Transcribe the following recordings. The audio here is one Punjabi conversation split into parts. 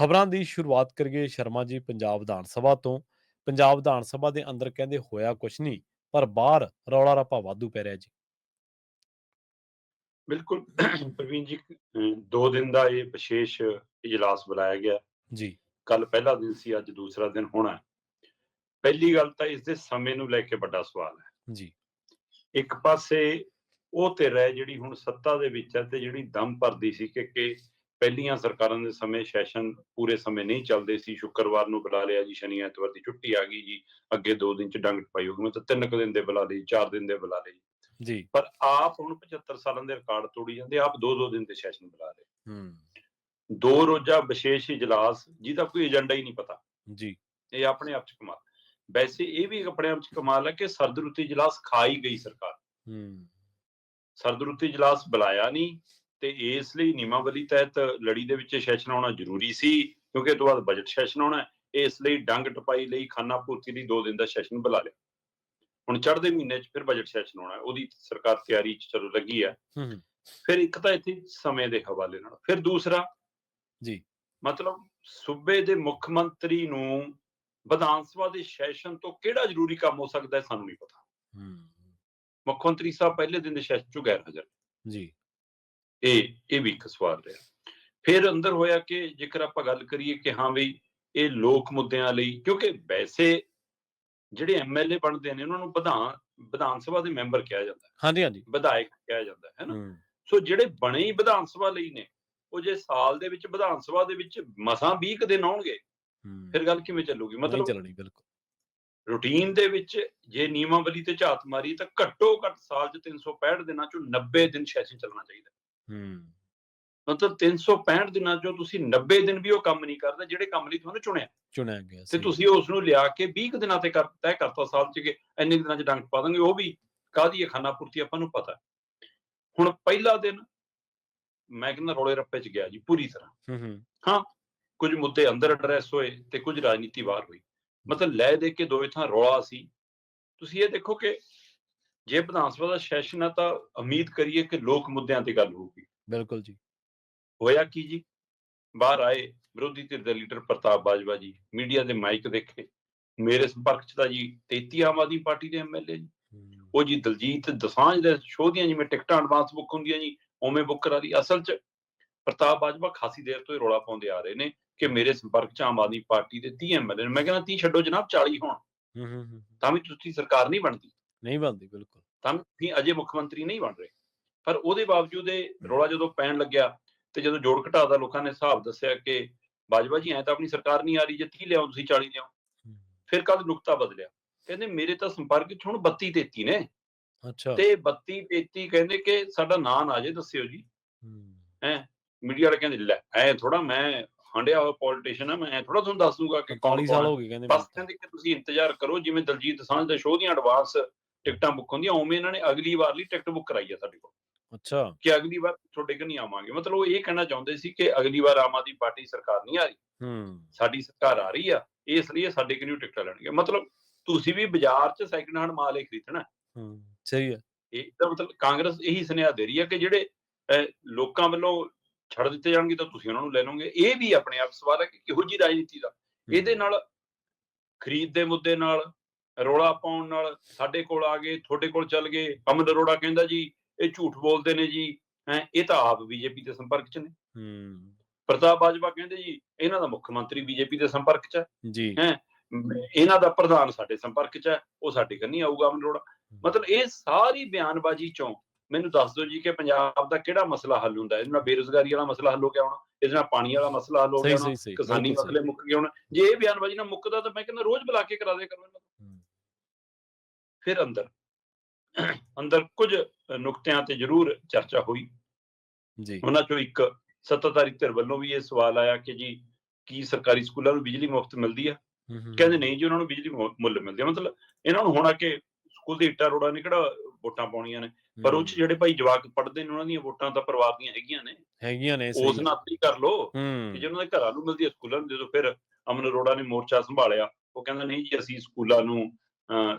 ਖਬਰਾਂ ਦੀ ਸ਼ੁਰੂਆਤ ਕਰੀਏ ਸ਼ਰਮਾ ਜੀ ਪੰਜਾਬ ਵਿਧਾਨ ਸਭਾ ਤੋਂ। ਪੰਜਾਬ ਵਿਧਾਨ ਸਭਾ ਦੇ ਅੰਦਰ ਕਹਿੰਦੇ ਹੋਇਆ ਕੁਛ ਨਹੀਂ ਪਰ ਬਾਹਰ ਰੌਲਾ ਰੱਪਾ ਵਾਧੂ ਪੈ ਰਿਹਾ ਜੀ। ਬਿਲਕੁਲ। ਪ੍ਰਵੀਨ ਜੀ ਅਹ ਦੋ ਦਿਨ ਦਾ ਇਹ ਵਿਸ਼ੇਸ਼ ਇਜਲਾਸ ਬੁਲਾਇਆ ਗਿਆ। ਜੀ। ਕੱਲ ਪਹਿਲਾ ਦਿਨ ਸੀ ਅੱਜ ਦੂਸਰਾ ਦਿਨ ਹੋਣਾ। ਪਹਿਲੀ ਗੱਲ ਤਾਂ ਇਸ ਦੇ ਸਮੇਂ ਨੂੰ ਲੈ ਕੇ ਵੱਡਾ ਸਵਾਲ ਹੈ। ਜੀ। ਇੱਕ ਪਾਸੇ ਉਹ ਤੇ ਰਹਿ ਜਿਹੜੀ ਹੁਣ ਸੱਤਾ ਦੇ ਵਿੱਚ ਹੈ ਤੇ ਜਿਹੜੀ ਦਮ ਭਰਦੀ ਸੀ ਕਿ ਕਿ ਪਹਿਲੀਆਂ ਸਰਕਾਰਾਂ ਦੇ ਸਮੇਂ ਸੈਸ਼ਨ ਪੂਰੇ ਸਮੇਂ ਨਹੀਂ ਚੱਲਦੇ ਸੀ। ਸ਼ੁੱਕਰਵਾਰ ਨੂੰ ਬੁਲਾ ਲਿਆ ਜੀ ਸ਼ਨੀ ਐਤਵਾਰ ਦੀ ਛੁੱਟੀ ਆ ਗਈ ਜੀ। ਅੱਗੇ ਦੋ ਦਿਨ ਚ ਡੰਗ ਟਪਾਈ ਹੋ ਗਈ ਮੈਂ ਤਾਂ ਤਿੰਨ ਕੁ ਦਿਨ ਦੇ ਬੁਲਾ ਲਈ ਚਾਰ ਦਿਨ ਦੇ ਬੁਲਾ ਲਈ ਜੀ। ਪਰ ਆਪ ਹੁਣ 75 ਸਾਲਾਂ ਦੇ ਰਿਕਾਰਡ ਤੋੜੀ ਜਾਂਦੇ ਆਪ ਦੋ ਦੋ ਦਿਨ ਦੇ ਸੈਸ਼ਨ ਬੁਲਾ ਰਹੇ ਹੂੰ। ਦੋ ਰੋਜ਼ਾ ਵਿਸ਼ੇਸ਼ ਇਜਲਾਸ ਜਿਹਦਾ ਕੋਈ ਏਜੰਡਾ ਹੀ ਨਹੀਂ ਪਤਾ। ਜੀ। ਇਹ ਆਪਣੇ ਆਪ ਚ ਕਮਾਲ। ਵੈਸੇ ਇਹ ਵੀ ਆਪਣੇ ਆਪ ਚ ਕਮਾਲ ਹੈ ਕਿ ਸਰਦ ਰੁੱਤੀ ਇਜਲਾਸ ਖਾਈ ਗਈ ਸਰਕਾਰ। ਹੂੰ। ਸਰਦ ਰੁੱਤੀ ਇਜਲਾਸ ਬੁਲਾਇਆ ਨਹੀਂ। ਤੇ ਇਸ ਲਈ ਨਿਯਮਾਵਲੀ ਤਹਿਤ ਲੜੀ ਦੇ ਵਿੱਚ ਸੈਸ਼ਨ ਆਉਣਾ ਜ਼ਰੂਰੀ ਸੀ ਕਿਉਂਕਿ ਤੋਂ ਬਾਅਦ ਬਜਟ ਸੈਸ਼ਨ ਆਉਣਾ ਹੈ। ਇਸ ਲਈ ਡੰਗ ਟਪਾਈ ਲਈ ਖਾਨਾ ਪੂਰਤੀ ਲਈ ਦੋ ਦਿਨ ਦਾ ਸੈਸ਼ਨ ਬੁਲਾ ਲਿਆ। ਹੁਣ ਚੜ੍ਹਦੇ ਮਹੀਨੇ 'ਚ ਫਿਰ ਬਜਟ ਸੈਸ਼ਨ ਆਉਣਾ। ਉਹਦੀ ਸਰਕਾਰ ਤਿਆਰੀ 'ਚ ਚਲੋ ਲੱਗੀ ਹੂੰ ਫਿਰ ਇੱਕ ਤਾਂ ਇੱਥੇ ਸਮੇਂ ਦੇ ਹਵਾਲੇ ਨਾਲ ਫਿਰ ਦੂਸਰਾ ਜੀ। ਮਤਲਬ ਸੂਬੇ ਦੇ ਮੁੱਖ ਮੰਤਰੀ ਨੂੰ ਵਿਧਾਨ ਸਭਾ ਦੇ ਸੈਸ਼ਨ ਤੋਂ ਕਿਹੜਾ ਜ਼ਰੂਰੀ ਕੰਮ ਹੋ ਸਕਦਾ ਹੈ ਸਾਨੂੰ ਨਹੀਂ ਪਤਾ। ਹੂੰ। ਮੁੱਖ ਮੰਤਰੀ ਸਾਹਿਬ ਪਹਿਲੇ ਦਿਨ ਦੇ ਸੈਸ਼ਨ 'ਚੋਂ ਗੈਰ ਹਾਜ਼ਰ ਜੀ। ਇਹ ਇਹ ਵੀ ਇੱਕ ਸਵਾਲ ਰਿਹਾ। ਫਿਰ ਅੰਦਰ ਹੋਇਆ ਕਿ ਜੇਕਰ ਆਪਾਂ ਗੱਲ ਕਰੀਏ ਕਿ ਹਾਂ ਵੀ ਇਹ ਲੋਕ ਮੁੱਦਿਆਂ ਲਈ ਕਿਉਂਕਿ ਵੈਸੇ ਜਿਹੜੇ ਐਮਐਲਏ ਬਣਦੇ ਨੇ ਉਹਨਾਂ ਨੂੰ ਵਿਧਾਨ ਵਿਧਾਨ ਸਭਾ ਦੇ ਮੈਂਬਰ ਕਿਹਾ ਜਾਂਦਾ ਹੈ। ਹਾਂਜੀ ਹਾਂਜੀ। ਵਿਧਾਇਕ ਕਿਹਾ ਜਾਂਦਾ ਹੈ ਨਾ ਹੂੰ। ਸੋ ਜਿਹੜੇ ਬਣੇ ਹੀ ਵਿਧਾਨ ਸਭਾ ਲਈ ਨੇ ਉਹ ਜੇ ਸਾਲ ਦੇ ਵਿੱਚ ਵਿਧਾਨ ਸਭਾ ਦੇ ਵਿੱਚ ਮਸਾਂ 20 ਕੁ ਦਿਨ ਆਉਣਗੇ ਫਿਰ ਗੱਲ ਕਿਵੇਂ ਚੱਲੂਗੀ? ਮਤਲਬ ਚੱਲਣੀ ਬਿਲਕੁਲ। ਰੂਟੀਨ ਦੇ ਵਿੱਚ ਜੇ ਨਿਯਮਾਵਲੀ ਤੇ ਝਾਤ ਮਾਰੀ ਤਾਂ ਘੱਟੋ ਘੱਟ ਸਾਲ 'ਚ 365 ਦਿਨਾਂ 'ਚੋਂ 90 ਦਿਨ ਸੈਸ਼ਨ ਚੱਲਣਾ ਚਾਹੀਦਾ। ਹੂੰ। ਮਤਲਬ 365 ਦਿਨਾਂ 'ਚੋਂ ਤੁਸੀਂ 90 ਦਿਨ ਵੀ ਉਹ ਕੰਮ ਨਹੀਂ ਕਰਦੇ ਜਿਹੜੇ ਕੰਮ ਲਈ ਤੁਹਾਨੂੰ ਚੁਣਿਆ। ਚੁਣਿਆ ਗਿਆ ਤੇ ਤੁਸੀਂ ਉਸ ਨੂੰ ਲਿਆ ਕੇ 20 ਕੁ ਦਿਨਾਂ ਤੇ ਕਰ ਤੈਅ ਕਰਤਾ ਸਾਲ 'ਚ ਕਿ ਇੰਨੇ ਦਿਨਾਂ 'ਚ ਡੰਗ ਪਾ ਦਾਂਗੇ ਉਹ ਵੀ ਕਾਹਦੀ ਹੈ ਖਾਨਾ ਪੂਰਤੀ ਆਪਾਂ ਨੂੰ ਪਤਾ। ਹੈ। ਹੁਣ ਪਹਿਲਾ ਦਿਨ ਮੈਂ ਕਹਿੰਦਾ ਰੋਲੇ ਰੱਪੇ 'ਚ ਗਿਆ ਜੀ ਪੂਰੀ ਤਰ੍ਹਾਂ। ਹੂੰ ਹੂੰ। ਕੁਝ ਮੁੱਦੇ ਅੰਦਰ ਐਡਰੈਸ ਹੋਏ ਤੇ ਕੁਝ ਰਾਜਨੀਤੀ ਬਾਹਰ ਹੋਈ। ਮਤਲਬ ਲੈ ਦੇ ਕੇ ਦੋਵੇਂ ਥਾਂ ਰੌਲਾ ਸੀ। ਤੁਸੀਂ ਇਹ ਦੇਖੋ ਕਿ ਜੇ ਵਿਧਾਨ ਸਭਾ ਦਾ ਸੈਸ਼ਨ ਹੈ ਤਾਂ ਉਮੀਦ ਕਰੀਏ ਕਿ ਲੋਕ ਮੁੱਦਿਆਂ ਤੇ ਗੱਲ ਹੋਊਗੀ। ਬਿਲਕੁਲ ਜੀ। ਹੋਇਆ ਕੀ ਜੀ? ਬਾਹਰ ਆਏ ਵਿਰੋਧੀ ਧਿਰ ਦੇ ਲੀਡਰ ਪ੍ਰਤਾਪ ਬਾਜਵਾ ਜੀ ਮੀਡੀਆ ਦੇ ਮਾਈਕ ਦੇਖੇ। ਮੇਰੇ ਸੰਪਰਕ ਚ ਤਾਂ ਜੀ 33 ਆਮ ਆਦਮੀ ਪਾਰਟੀ ਦੇ ਐਮਐਲਏ ਜੀ। ਉਹ ਜੀ ਦਲਜੀਤ ਦਸਾਂਝ ਦੇ ਸ਼ੋਅ ਦੀਆਂ ਜਿਵੇਂ ਟਿਕਟਾਂ ਐਡਵਾਂਸ ਬੁੱਕ ਹੁੰਦੀਆਂ ਜੀ ਉਵੇਂ ਬੁੱਕ ਕਰਾ ਲਈ। ਅਸਲ ਚ ਪ੍ਰਤਾਪ ਬਾਜਵਾ ਖਾਸੀ ਦੇਰ ਤੋਂ ਹੀ ਰੌਲਾ ਪਾਉਂਦੇ ਆ ਰਹੇ ਨੇ ਕਿ ਮੇਰੇ ਸੰਪਰਕ ਚ ਆਮ ਆਦਮੀ ਪਾਰਟੀ ਦੇ 30 ਐਮਐਲਏ ਨੇ। ਮੈਂ ਕਹਿੰਦਾ 30 ਛੱਡੋ ਜਨਾਬ 40 ਹੋਣ। ਹੂੰ ਹੂੰ ਹੂੰ। ਤਾਂ ਵੀ ਤੁਸੀਂ ਸਰਕਾਰ ਨਹੀਂ ਬਣਦੀ। ਨਹੀਂ ਬਣਦੀ ਬਿਲਕੁਲ। ਤਾਂ ਵੀ ਅਜੇ ਮੁੱਖ ਮੰਤਰੀ ਨਹੀਂ ਬਣ ਰਹੇ। ਪਰ ਉਹਦੇ ਬਾਵਜੂਦ ਇਹ ਰੌਲਾ ਜਦੋਂ ਪੈਣ ਲੱਗਿਆ ਤੇ ਜਦੋਂ ਜੋੜ ਘਟਾ ਦਾ ਲੋਕਾਂ ਨੇ ਹਿਸਾਬ ਦੱਸਿਆ ਕਿ ਬਾਜਵਾ ਜੀ ਐ ਤਾਂ ਆਪਣੀ ਸਰਕਾਰ ਨਹੀਂ ਆ ਰਹੀ ਜੇ 30 ਲਿਆਓ ਤੁਸੀਂ 40 ਲਿਆਓ। ਫਿਰ ਕੱਲ ਨੁਕਤਾ ਬਦਲਿਆ। ਕਹਿੰਦੇ ਮੇਰੇ ਤਾਂ ਸੰਪਰਕ ਚ ਹੁਣ 32 33 ਨੇ। ਅੱਛਾ। ਤੇ 32 33 ਕਹਿੰਦੇ ਕਿ ਸਾਡਾ ਨਾਂ ਨਾ ਜੇ ਦੱਸਿਓ ਜੀ। ਹੂੰ, ਮੀਡੀਆ ਵਾਲੇ ਕਹਿੰਦੇ ਲੈ ਐ ਥੋੜਾ ਮੈਂ ਹੰਡਿਆ ਹੋਇਆ ਪੋਲੀਟੀਸ਼ੀਅਨ ਆ ਮੈਂ ਥੋੜਾ ਤੁਹਾਨੂੰ ਦੱਸ ਦੂੰਗਾ ਕਿ 41 ਸਾਲ ਹੋ ਗਏ ਕਹਿੰਦੇ ਬਸ। ਕਹਿੰਦੇ ਕਿ ਤੁਸੀਂ ਇੰਤਜ਼ਾਰ ਕਰੋ ਜਿਵੇਂ ਦਲਜੀਤ ਦੋਸਾਂਝ ਦੇ ਸ਼ੋਅ ਦੀਆਂ ਐਡਵਾਂਸ ਟਿਕਟਾਂ ਬੁੱਕ ਹੁੰਦੀਆਂ ਉਵੇਂ ਇਹਨਾਂ ਨੇ ਅਗਲੀ ਵਾਰ ਲਈ ਟਿਕਟ ਬੁੱਕ ਕਰਾਈ ਆ ਸਾਡੇ ਕੋਲ। ਅੱਛਾ। ਕਿ ਅਗਲੀ ਵਾਰ ਤੁਹਾਡੇ ਕੋਲ ਨਹੀਂ ਆਵਾਂਗੇ। ਮਤਲਬ ਉਹ ਇਹ ਕਹਿਣਾ ਚਾਹੁੰਦੇ ਸੀ ਕਿ ਅਗਲੀ ਵਾਰ ਆਮ ਆਦਮੀ ਪਾਰਟੀ ਸਰਕਾਰ ਨਹੀਂ ਆ ਰਹੀ। ਹੂੰ। ਸਾਡੀ ਸਰਕਾਰ ਆ ਰਹੀ ਆ ਇਸ ਲਈ ਸਾਡੇ ਕੋਲ ਟਿਕਟਾਂ ਲੈਣਗੇ। ਮਤਲਬ ਤੁਸੀਂ ਵੀ ਬਾਜ਼ਾਰ 'ਚ ਸੈਕਿੰਡ ਹੈਂਡ ਮਾਲ ਹੀ ਖਰੀਦਣਾ ਹੂੰ। ਸਹੀ ਹੈ। ਇਹ ਤਾਂ ਮਤਲਬ ਕਾਂਗਰਸ ਇਹੀ ਸੁਨੇਹਾ ਦੇ ਰਹੀ ਹੈ ਕਿ ਜਿਹੜੇ ਲੋਕਾਂ ਵੱਲੋਂ ਛੱਡ ਦਿੱਤੇ ਜਾਣਗੇ ਤਾਂ ਤੁਸੀਂ ਉਹਨਾਂ ਨੂੰ ਲੈ ਲਓਗੇ। ਇਹ ਵੀ ਆਪਣੇ ਆਪ ਸਵਾਲ ਹੈ ਕਿ ਕਿਹੋ ਜੀ ਰਾਜਨੀਤੀ ਦਾ। ਇਹਦੇ ਨਾਲ ਖਰੀਦ ਦੇ ਮੁੱਦੇ ਨਾਲ ਰੋਲਾ ਪਾਉਣ ਨਾਲ ਸਾਡੇ ਕੋਲ ਆ ਗਏ ਤੁਹਾਡੇ ਕੋਲ ਚੱਲ ਗਏ। ਅਮਨ ਅਰੋੜਾ ਕਹਿੰਦਾ ਜੀ ਇਹ ਝੂਠ ਬੋਲਦੇ ਨੇ ਜੀ। ਹੈ ਇਹ ਤਾਂ ਆਪ ਬੀਜੇਪੀ ਦੇ ਸੰਪਰਕ 'ਚ ਨੇ। ਹੂੰ। ਪ੍ਰਤਾਪ ਬਾਜਵਾ ਕਹਿੰਦੇ ਜੀ ਇਹਨਾਂ ਦਾ ਮੁੱਖ ਮੰਤਰੀ ਬੀਜੇਪੀ ਦੇ ਸੰਪਰਕ 'ਚ ਹੈ। ਜੀ। ਮ, ਇਹਨਾਂ ਦਾ ਪ੍ਰਧਾਨ ਸਾਡੇ ਸੰਪਰਕ 'ਚ ਹੈ ਉਹ ਸਾਡੇ ਕੰਨੀ ਆਊਗਾ ਅਮਨ ਅਰੋੜਾ। ਮਤਲਬ ਇਹ ਸਾਰੀ ਬਿਆਨਬਾਜ਼ੀ ਚੋਂ ਮੈਨੂੰ ਦੱਸ ਦਿਓ ਜੀ ਕਿ ਪੰਜਾਬ ਦਾ ਕਿਹੜਾ ਮਸਲਾ ਹੱਲ ਹੁੰਦਾ ਹੈ? ਇਹਦੇ ਨਾਲ ਬੇਰੁਜ਼ਗਾਰੀ ਵਾਲਾ ਮਸਲਾ ਹੱਲ ਹੋ ਗਿਆ ਹੋਣਾ ਇਹਦੇ ਨਾਲ ਪਾਣੀ ਵਾਲਾ ਮਸਲਾ ਹੱਲ ਹੋ ਗਿਆ ਹੋਣਾ ਕਿਸਾਨੀ। ਮਸਲੇ ਮੁੱਕ ਗਏ ਹੋਣ। ਜੇ ਇਹ ਬਿਆਨਬਾਜ਼ੀ ਨਾਲ ਮੁੱਕਦਾ ਤਾਂ ਮੈਂ ਕਹਿੰਦਾ ਰੋਜ਼ ਬੁਲਾ ਕੇ ਕਰਾ ਦੇ ਕਰੋ ਇਹਨਾਂ। ਹੂੰ, ਫਿਰ ਅੰਦਰ ਅੰਦਰ ਕੁਝ ਨੁਕਤਿਆਂ ਤੇ ਜ਼ਰੂਰ ਚਰਚਾ ਹੋਈ। ਜੀ। ਉਹਨਾਂ ਚੋਂ ਇੱਕ ਸੱਤਾਧਾਰੀ ਧਿਰ ਵੱਲੋਂ ਵੀ ਇਹ ਸਵਾਲ ਆਇਆ ਕਿ ਜੀ ਕੀ ਸਰਕਾਰੀ ਸਕੂਲਾਂ ਨੂੰ ਬਿਜਲੀ ਮੁਫਤ ਮਿਲਦੀ ਆ? ਕਹਿੰਦੇ ਨਹੀਂ ਜੀ ਉਹਨਾਂ ਨੂੰ ਬਿਜਲੀ ਮੁੱਲ ਮਿਲਦੀ ਆ। ਮਤਲਬ ਇਹਨਾਂ ਨੂੰ ਹੋਣਾ ਕਿ ਸਕੂਲ ਦੀ ਇੱਟਾਂ ਰੋੜਾ ਨੇ ਕਿਹੜਾ ਵੋਟਾਂ ਪਾਉਣੀਆਂ ਨੇ? ਪਰ ਉਹ 'ਚ ਜਿਹੜੇ ਭਾਈ ਜਵਾਕ ਪੜ੍ਹਦੇ ਨੇ ਉਹਨਾਂ ਦੀਆਂ ਵੋਟਾਂ ਤਾਂ ਪਰਿਵਾਰ ਦੀਆਂ ਹੈਗੀਆਂ ਨੇ। ਹੈਗੀਆਂ ਨੇ ਉਸ ਹੀ ਕਰ ਲੋ ਕਿ ਹੂੰ ਜੇ ਉਹਨਾਂ ਦੇ ਘਰਾਂ ਨੂੰ ਮਿਲਦੀ ਹੈ ਸਕੂਲਾਂ ਨੂੰ ਜਦੋਂ ਫਿਰ ਅਮਨ ਅਰੋੜਾ ਨੇ ਮੋਰਚਾ ਸੰਭਾਲਿਆ। ਉਹ ਕਹਿੰਦਾ ਨਹੀਂ ਜੀ ਅਸੀਂ ਸਕੂਲਾਂ ਨੂੰ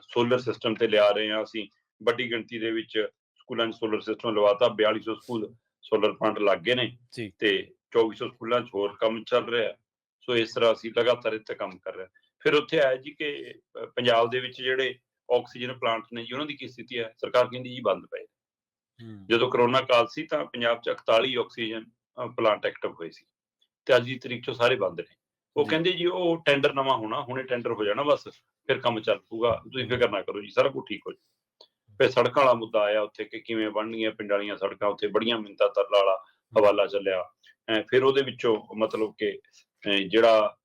ਸੋਲਰ ਸਿਸਟਮ ਤੇ ਲਿਆ ਰਹੇ ਹਾਂ ਅਸੀਂ। ਵੱਡੀ ਗਿਣਤੀ ਦੇ ਵਿੱਚ ਸਕੂਲਾਂ 'ਚ ਸੋਲਰ ਸਿਸਟਮ ਲਵਾਤਾ 4200 ਸਕੂਲ ਸੋਲਰ ਪਲਾਂਟ ਲੱਗ ਗਏ ਨੇ। ਤੇ 2400 ਸਕੂਲਾਂ 'ਚ ਹੋਰ ਕੰਮ ਚੱਲ ਰਿਹਾ ਸੋ ਇਸ ਤਰ੍ਹਾਂ ਅਸੀਂ ਲਗਾਤਾਰ ਇੱਥੇ ਕੰਮ ਕਰ ਰਹੇ ਫਿਰ ਉੱਥੇ ਆਇਆ ਜੀ ਕਿ ਪੰਜਾਬ ਦੇ ਵਿੱਚ ਜਿਹੜੇ ਆਕਸੀਜਨ ਪਲਾਂਟ ਨੇ ਜੀ ਉਹਨਾਂ ਦੀ ਕੀ ਸਥਿਤੀ ਹੈ? ਸਰਕਾਰ ਕਹਿੰਦੀ ਜੀ ਬੰਦ ਪਏ ਜਦੋਂ ਕਰੋਨਾ ਕਾਲ ਸੀ ਤਾਂ ਪੰਜਾਬ 'ਚ 41 ਆਕਸੀਜਨ ਪਲਾਂਟ ਐਕਟਿਵ ਹੋਏ ਸੀ। ਤੇ ਅੱਜ ਦੀ ਤਰੀਕ 'ਚੋਂ ਸਾਰੇ ਬੰਦ ਨੇ। ਉਹ। ਕਹਿੰਦੇ ਜੀ ਉਹ ਟੈਂਡਰ ਨਵਾਂ ਹੋਣਾ ਹੁਣੇ ਟੈਂਡਰ ਹੋ ਜਾਣਾ ਬਸ ਫਿਰ ਕੰਮ ਚੱਲ ਪੂਗਾ ਤੁਸੀਂ ਫਿਕਰ ਨਾ ਕਰੋ ਜੀ ਸਾਰਾ ਕੁਝ ਠੀਕ ਹੋ ਜਾਊ। ਫਿਰ ਸੜਕਾਂ ਵਾਲਾ ਮੁੱਦਾ ਆਇਆ ਉੱਥੇ ਕਿ ਕਿਵੇਂ ਬਣਨੀਆਂ ਪਿੰਡ ਵਾਲੀਆਂ ਸੜਕਾਂ ਉੱਥੇ ਬੜੀਆਂ ਮਿੰਤਾ ਤਰਲਾ ਵਾਲਾ ਹਵਾਲਾ ਚੱਲਿਆ। ਫਿਰ ਉਹਦੇ ਵਿੱਚੋਂ ਮਤਲਬ ਕਿ ਜਿਹੜਾ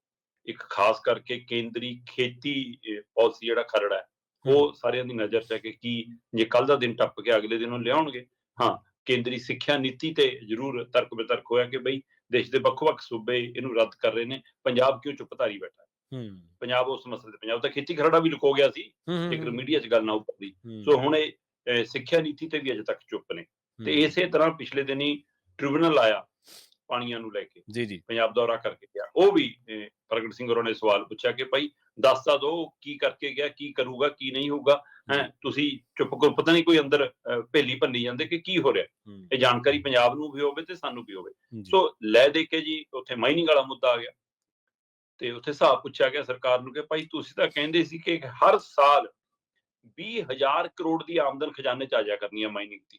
ਇੱਕ ਖਾਸ ਕਰਕੇ ਕੇਂਦਰੀ ਖੇਤੀ ਪਾਲਿਸੀ ਜਿਹੜਾ ਖਰੜਾ ਹੈ ਉਹ ਸਾਰਿਆਂ ਦੀ ਨਜ਼ਰ 'ਚ ਹੈ ਕਿ ਕੀ ਜੇ ਕੱਲ ਦਾ ਦਿਨ ਟੱਪ ਕੇ ਅਗਲੇ ਦਿਨ ਉਹ ਲਿਆਉਣਗੇ। ਹਾਂ ਕੇਂਦਰੀ ਸਿੱਖਿਆ ਨੀਤੀ ਤੇ ਜ਼ਰੂਰ ਤਰਕ ਬਿਤਰਕ ਹੋਇਆ ਕਿ ਬਈ ਦੇਸ਼ ਦੇ ਵੱਖ-ਵੱਖ ਸੂਬੇ ਇਹਨੂੰ ਰੱਦ ਕਰ ਰਹੇ ਨੇ। ਪੰਜਾਬ ਕਿਉਂ ਚੁੱਪ ਧਾਰੀ ਬੈਠਾ ਹੈ? ਹੂੰ। ਪੰਜਾਬ ਉਸ ਮਸਲੇ ਤੇ ਪੰਜਾਬ ਤਾਂ ਖੇਤੀ ਖਰੜਾ ਵੀ ਲੁਕੋ ਗਿਆ ਸੀ। ਇੱਕ ਮੀਡੀਆ 'ਚ ਗੱਲ ਨਾ ਉੱਪਰਦੀ ਸੋ ਹੁਣ ਇਹ ਸਿੱਖਿਆ ਨੀਤੀ ਤੇ ਵੀ ਅਜੇ ਤੱਕ ਚੁੱਪ ਨੇ। ਤੇ ਇਸੇ ਤਰ੍ਹਾਂ ਪਿਛਲੇ ਦਿਨੀ ਟ੍ਰਿਬਿਊਨਲ ਆਇਆ ਪਾਣੀਆਂ ਨੂੰ ਲੈ ਕੇ। ਜੀ ਜੀ। ਪੰਜਾਬ ਦੌਰਾ ਕਰਕੇ ਗਿਆ। ਉਹ ਵੀ ਪ੍ਰਗਟ ਸਿੰਘ ਹੋਰਾਂ ਨੇ ਸਵਾਲ ਪੁੱਛਿਆ ਕਿ ਭਾਈ ਦੱਸ ਤਾਂ ਦੋ ਕੀ ਕਰਕੇ ਗਿਆ ਕੀ ਕਰੂਗਾ ਕੀ ਨਹੀਂ ਹੋਊਗਾ। ਹੈ ਤੁਸੀਂ ਚੁੱਪ ਕਰੋ ਪਤਾ ਨਹੀਂ ਕੋਈ ਅੰਦਰ ਭੇਲੀ ਭੰਨੀ ਜਾਂਦੇ ਕਿ ਕੀ ਹੋ ਰਿਹਾ। ਇਹ ਜਾਣਕਾਰੀ ਪੰਜਾਬ ਨੂੰ ਵੀ ਹੋਵੇ ਤੇ ਸਾਨੂੰ ਵੀ ਹੋਵੇ। ਸੋ ਲੈ ਦੇ ਕੇ ਜੀ ਉੱਥੇ ਮਾਈਨਿੰਗ ਵਾਲਾ ਮੁੱਦਾ ਆ ਗਿਆ। ਤੇ ਉੱਥੇ ਹਿਸਾਬ ਪੁੱਛਿਆ ਗਿਆ ਸਰਕਾਰ ਨੂੰ ਕਿ ਭਾਈ ਤੁਸੀਂ ਤਾਂ ਕਹਿੰਦੇ ਸੀ ਕਿ ਹਰ ਸਾਲ 20000 ਕਰੋੜ ਦੀ ਆਮਦਨ ਖਜ਼ਾਨੇ ਚ ਆ ਜਾ ਕਰਨੀ ਹੈ ਮਾਈਨਿੰਗ ਦੀ।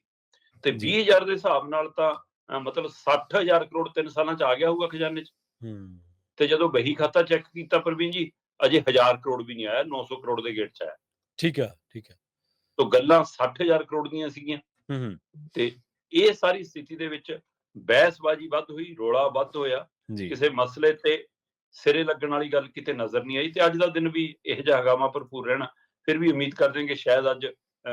ਤੇ ਜੀ। 20000 ਦੇ ਹਿਸਾਬ ਨਾਲ ਤਾਂ ਮਤਲਬ 60000 ਕਰੋੜ ਤਿੰਨ ਸਾਲਾਂ ਚ ਆ ਗਿਆ ਹੋਊਗਾ ਖਜ਼ਾਨੇ ਚ। ਹੂੰ। ਤੇ ਜਦੋਂ ਬਹੀ ਖਾਤਾ ਚੈੱਕ ਕੀਤਾ ਪ੍ਰਵੀਨ ਜੀ ਅਜੇ 1000 ਕਰੋੜ ਵੀ ਨਹੀਂ ਆਇਆ 900 ਕਰੋੜ ਦੇ ਗੇਟ ਚ ਆਇਆ। ਠੀਕ ਹੈ ਠੀਕ ਹੈ। ਤੋਂ ਗੱਲਾਂ 60000 ਕਰੋੜ ਦੀਆਂ ਸੀਗੀਆਂ। ਹੂੰ ਹੂੰ। ਤੇ ਇਹ ਸਾਰੀ ਸਥਿਤੀ ਦੇ ਵਿੱਚ ਬਹਿਸਬਾਜ਼ੀ ਵੱਧ ਹੋਈ ਰੋਲਾ ਵੱਧ ਹੋਇਆ। ਕਿਸੇ ਮਸਲੇ ਤੇ ਸਿਰੇ ਲੱਗਣ ਵਾਲੀ ਗੱਲ ਕਿਤੇ ਨਜ਼ਰ ਨਹੀਂ ਆਈ ਤੇ ਅੱਜ ਦਾ ਦਿਨ ਵੀ ਇਹ ਜਿਹਾ ਹਗਾਮਾ ਭਰਪੂਰ ਰਹਿਣਾ। ਫਿਰ ਵੀ ਉਮੀਦ ਕਰਦੇ ਹਾਂ ਕਿ ਸ਼ਾਇਦ ਅੱਜ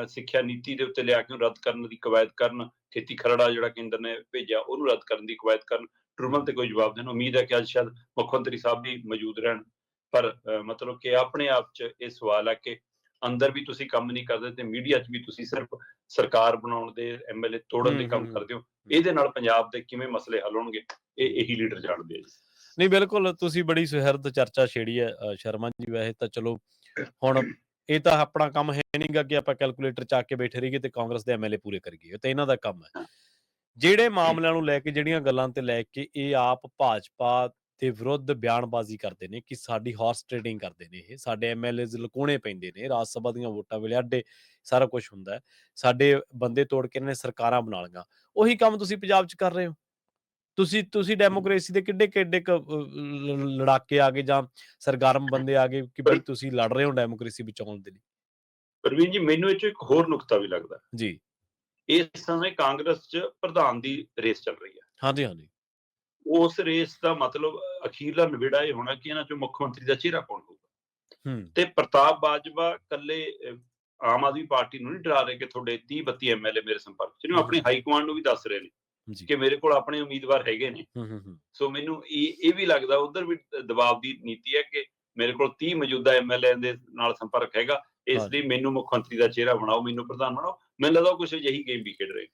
ਸਿੱਖਿਆ ਨੀਤੀ ਦੇ ਉੱਤੇ ਲਿਆ ਕੇ ਰੱਦ ਕਰਨ ਦੀ ਕਵਾਇਦ ਕਰਨ ਖੇਤੀ ਖਰੜਾ ਜਿਹੜਾ ਕੇਂਦਰ ਨੇ ਭੇਜਿਆ ਉਹਨੂੰ ਰੱਦ ਕਰਨ ਦੀ ਕਵਾਇਦ ਕਰਨ। ਟਰਮਲ ਤੇ ਕੋਈ ਜਵਾਬ ਦੇਣ। ਉਮੀਦ ਹੈ ਕਿ ਅੱਜ ਸ਼ਾਇਦ ਮੁੱਖ ਮੰਤਰੀ ਸਾਹਿਬ ਵੀ ਮੌਜੂਦ ਰਹਿਣ। ਪਰ ਮਤਲਬ ਕਿ ਆਪਣੇ ਆਪ 'ਚ ਇਹ ਸਵਾਲ ਹੈ ਕਿ ਅੰਦਰ ਵੀ ਤੁਸੀਂ ਕੰਮ ਨਹੀਂ ਕਰਦੇ ਤੇ ਮੀਡੀਆ 'ਚ ਵੀ ਤੁਸੀਂ ਸਿਰਫ ਸਰਕਾਰ ਬਣਾਉਣ ਦੇ ਐਮਐਲਏ ਤੋੜਨ ਦੇ ਕੰਮ ਕਰਦੇ ਹੋ ਇਹਦੇ ਨਾਲ ਪੰਜਾਬ ਦੇ ਕਿਵੇਂ ਮਸਲੇ ਹੱਲ ਹੋਣਗੇ? ਇਹ ਇਹੀ ਲੀਡਰ ਜਾਣਦੇ ਆ ਜੀ। ਨਹੀਂ ਬਿਲਕੁਲ ਤੁਸੀਂ ਬੜੀ ਸੁਹਿਰਦ ਚਰਚਾ ਛੇੜੀ ਹੈ ਸ਼ਰਮਾ ਜੀ ਵੈਸੇ ਤਾਂ ਚਲੋ ਹੁਣ ਇਹ ਤਾਂ ਆਪਣਾ ਕੰਮ ਹੈ ਨਹੀਂਗਾ ਕਿ ਆਪਾਂ ਕੈਲਕੂਲੇਟਰ ਚੱਕ ਕੇ ਬੈਠੇ ਰਹੀਏ ਤੇ ਕਾਂਗਰਸ ਦੇ ਐਮਐਲਏ ਪੂਰੇ ਕਰੀਏ ਇਹ ਤਾਂ ਇਹਨਾਂ ਦਾ ਕੰਮ ਹੈ। ਜਿਹੜੇ ਮਾਮਲਿਆਂ ਨੂੰ ਲੈ ਕੇ ਜਿਹੜੀਆਂ ਗੱਲਾਂ ਤੇ ਲੈ ਕੇ ਇਹ ਆਪ ਭਾਜਪਾ ਦੇ ਵਿਰੁੱਧ ਬਿਆਨਬਾਜ਼ੀ ਕਰਦੇ ਨੇ ਕਿ ਸਾਡੀ ਹਾਰਸ ਟ੍ਰੇਡਿੰਗ ਕਰਦੇ ਨੇ ਇਹ ਸਾਡੇ ਐਮਐਲਏਜ਼ ਲਕੋਣੇ ਪੈਂਦੇ ਨੇ ਰਾਜ ਸਭਾ ਦੀਆਂ ਵੋਟਾਂ ਵੇਲੇ ਅੱਡੇ ਸਾਰਾ ਕੁਝ ਹੁੰਦਾ ਸਾਡੇ ਬੰਦੇ ਤੋੜ ਕੇ ਇਹਨਾਂ ਨੇ ਸਰਕਾਰਾਂ ਬਣਾ ਲਈਆਂ। ਉਹੀ ਕੰਮ ਤੁਸੀਂ ਪੰਜਾਬ 'ਚ ਕਰ ਰਹੇ ਹੋ? ਤੁਸੀਂ ਤੁਸੀਂ ਡੈਮੋਕ੍ਰੇਸੀ ਦੇ ਕਿੱਡੇ ਕਿੱਡੇ ਲੜਾਕੇ ਆ ਗਏ ਜਾਂ ਸਰਗਰਮ ਬੰਦੇ ਆ ਗਏ ਕਿ ਵੀ ਤੁਸੀਂ ਲੜ ਰਹੇ ਹੋ ਡੈਮੋਕ੍ਰੇਸੀ ਬਚਾਉਣ ਦੇ ਲਈ? ਪ੍ਰਵੀਨ ਜੀ ਮੈਨੂੰ ਇਹ ਚ ਇੱਕ ਹੋਰ ਨੁਕਤਾ ਵੀ ਲੱਗਦਾ। ਜੀ। ਇਸ ਸਮੇਂ ਕਾਂਗਰਸ 'ਚ ਪ੍ਰਧਾਨ ਦੀ ਰੇਸ ਚੱਲ ਰਹੀ ਹੈ। ਹਾਂਜੀ ਹਾਂਜੀ। ਉਸ ਰੇਸ ਦਾ ਮਤਲਬ ਅਖੀਰਲਾ ਨਿਬੇੜਾ ਇਹ ਹੋਣਾ ਕਿ ਇਹਨਾਂ 'ਚੋਂ ਮੁੱਖ ਮੰਤਰੀ ਦਾ ਚਿਹਰਾ ਕੌਣ ਹੋਊਗਾ? ਤੇ ਪ੍ਰਤਾਪ ਬਾਜਵਾ ਕੱਲੇ ਆਮ ਆਦਮੀ ਪਾਰਟੀ ਨੂੰ ਨਹੀਂ ਡਰਾ ਰਹੇ ਕਿ ਤੁਹਾਡੇ 30 32 ਐਮਐਲਏ ਮੇਰੇ ਸੰਪਰਕ 'ਚ ਨੇ ਆਪਣੀ ਹਾਈ ਕਮਾਂਡ ਨੂੰ ਵੀ ਦੱਸ ਰਹੇ ਨੇ ਕਿ ਮੇਰੇ ਕੋਲ ਆਪਣੇ ਉਮੀਦਵਾਰ ਹੈਗੇ ਨੇ। ਸੋ ਮੈਨੂੰ ਇਹ ਇਹ ਵੀ ਲੱਗਦਾ ਉਧਰ ਵੀ ਦਬਾਅ ਦੀ ਨੀਤੀ ਹੈ ਕਿ ਮੇਰੇ ਕੋਲ 30 ਮੌਜੂਦਾ ਐਮਐਲਏ ਦੇ ਨਾਲ ਸੰਪਰਕ ਹੈਗਾ ਇਸ। ਲਈ ਮੈਨੂੰ ਮੁੱਖ ਮੰਤਰੀ ਦਾ ਚਿਹਰਾ ਬਣਾਓ ਮੈਨੂੰ ਪ੍ਰਧਾਨ ਬਣਾਓ। ਮੈਨੂੰ ਲੱਗਦਾ ਕੁਝ ਅਜਿਹੀ ਗੇਮ ਵੀ ਖੇਡ ਰਹੇ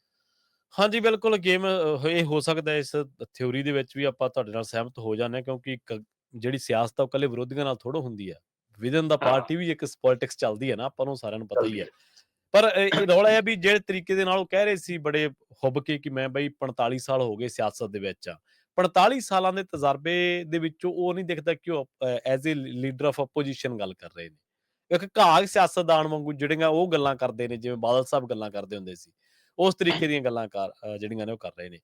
ਹਾਂਜੀ ਬਿਲਕੁਲ ਗੇਮ ਇਹ ਹੋ ਸਕਦਾ ਹੈ ਇਸ ਥਿਉਰੀ ਦੇ ਵਿੱਚ ਵੀ ਆਪਾਂ ਤੁਹਾਡੇ ਨਾਲ ਸਹਿਮਤ ਹੋ ਜਾਂਦੇ ਹਾਂ ਕਿਉਂਕਿ ਇੱਕ ਜਿਹੜੀ ਸਿਆਸਤ ਆ ਉਹ ਕੱਲੇ ਵਿਰੋਧੀਆਂ ਨਾਲ ਥੋੜੋ ਹੁੰਦੀ ਹੈ ਵਿਦਨ ਦਾ ਹਾਂ। ਪਾਰਟੀ ਵੀ ਇੱਕ ਪੋਲਿਟਿਕਸ ਚੱਲਦੀ ਹੈ ਨਾ ਆਪਾਂ ਨੂੰ ਸਾਰਿਆਂ ਨੂੰ ਪਤਾ ਹੀ ਹੈ। ਪਰ ਇਹ ਇਹ ਰੌਲਾ ਇਹ ਆ ਵੀ ਜਿਹੜੇ ਤਰੀਕੇ ਦੇ ਨਾਲ ਉਹ ਕਹਿ ਰਹੇ ਸੀ ਬੜੇ ਹੁੱਬ ਕੇ ਕਿ ਮੈਂ ਬਈ 45 ਸਾਲ ਹੋ ਗਏ ਸਿਆਸਤ ਦੇ ਵਿੱਚ ਆ। 45 ਸਾਲਾਂ ਦੇ ਤਜਰਬੇ ਦੇ ਵਿੱਚੋਂ ਉਹ ਨਹੀਂ ਦਿਖਦਾ ਕਿ ਉਹ as a leader of opposition ਗੱਲ ਕਰ ਰਹੇ ਨੇ। ਇੱਕ ਘਾਗ ਸਿਆਸਤਦਾਨ ਵਾਂਗੂ ਜਿਹੜੀਆਂ ਉਹ ਗੱਲਾਂ ਕਰਦੇ ਨੇ ਜਿਵੇਂ ਬਾਦਲ ਸਾਹਿਬ ਗੱਲਾਂ ਕਰਦੇ ਹੁੰਦੇ ਸੀ। ਉਸ ਤਰੀਕੇ ਦੀਆਂ ਗੱਲਾਂ ਕਰ ਜਿਹੜੀਆਂ ਨੇ ਉਹ ਕਰ ਰਹੇ ਨੇ।